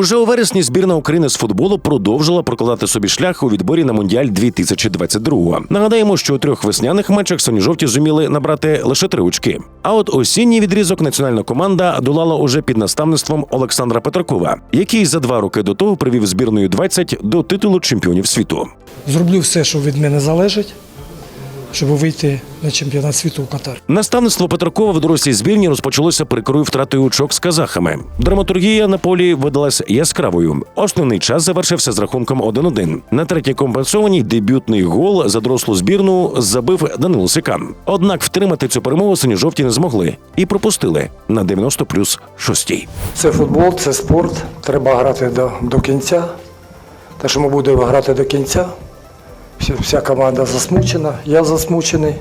Уже у вересні збірна України з футболу продовжила прокладати собі шлях у відборі на Мундіаль 2022. Нагадаємо, що у трьох весняних матчах сині-жовті зуміли набрати лише три очки. А от осінній відрізок національна команда долала уже під наставництвом Олександра Петракова, який за два роки до того привів збірною 20 до титулу чемпіонів світу. Зроблю все, що від мене залежить, щоб вийти на чемпіонат світу у Катар. Наставництво Петракова в дорослій збірні розпочалося прикрою втратою очок з казахами. Драматургія на полі видалась яскравою. Основний час завершився з рахунком 1-1. На третій компенсованій дебютний гол за дорослу збірну забив Данило Сикан. Однак втримати цю перемогу сині-жовті не змогли і пропустили на 90 плюс шостій. Це футбол, це спорт. Треба грати до, до кінця. Так що ми будемо грати до кінця. Вся, вся команда засмучена, я засмучений.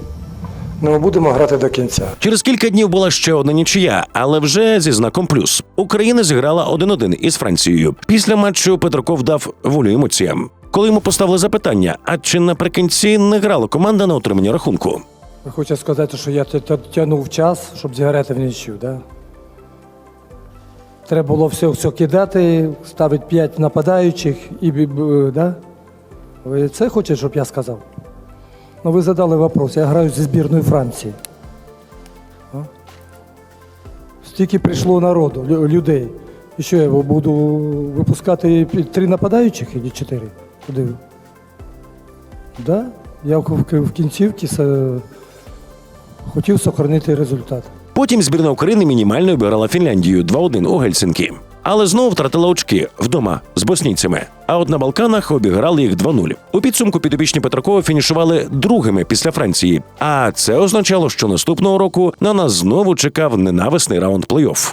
Ну, ми будемо грати до кінця. Через кілька днів була ще одна нічия, але вже зі знаком плюс. Україна зіграла 1-1 із Францією. Після матчу Петраков дав волю емоціям. Коли йому поставили запитання, а чи наприкінці не грала команда на отримання рахунку? Хочете сказати, що я тя- тя- тягнув час, щоб зіграти в нічю, да? Треба було все, все кидати, ставити п'ять нападаючих і да? Ви це хочете, щоб я сказав? Ну, ви задали вопрос. Я граю зі збірною Франції. А? Стільки прийшло народу, людей. І що я буду випускати три нападаючих і чотири? Куди? Да? Я в, кінцівці хотів сохранити результат. Потім збірна України мінімально обіграла Фінляндію 2-1 у Гельсінкі. Але знову втратила очки вдома з боснійцями. А от на Балканах обіграли їх 2-0. У підсумку підопічні Петракова фінішували другими після Франції. А це означало, що наступного року на нас знову чекав ненависний раунд плей-офф.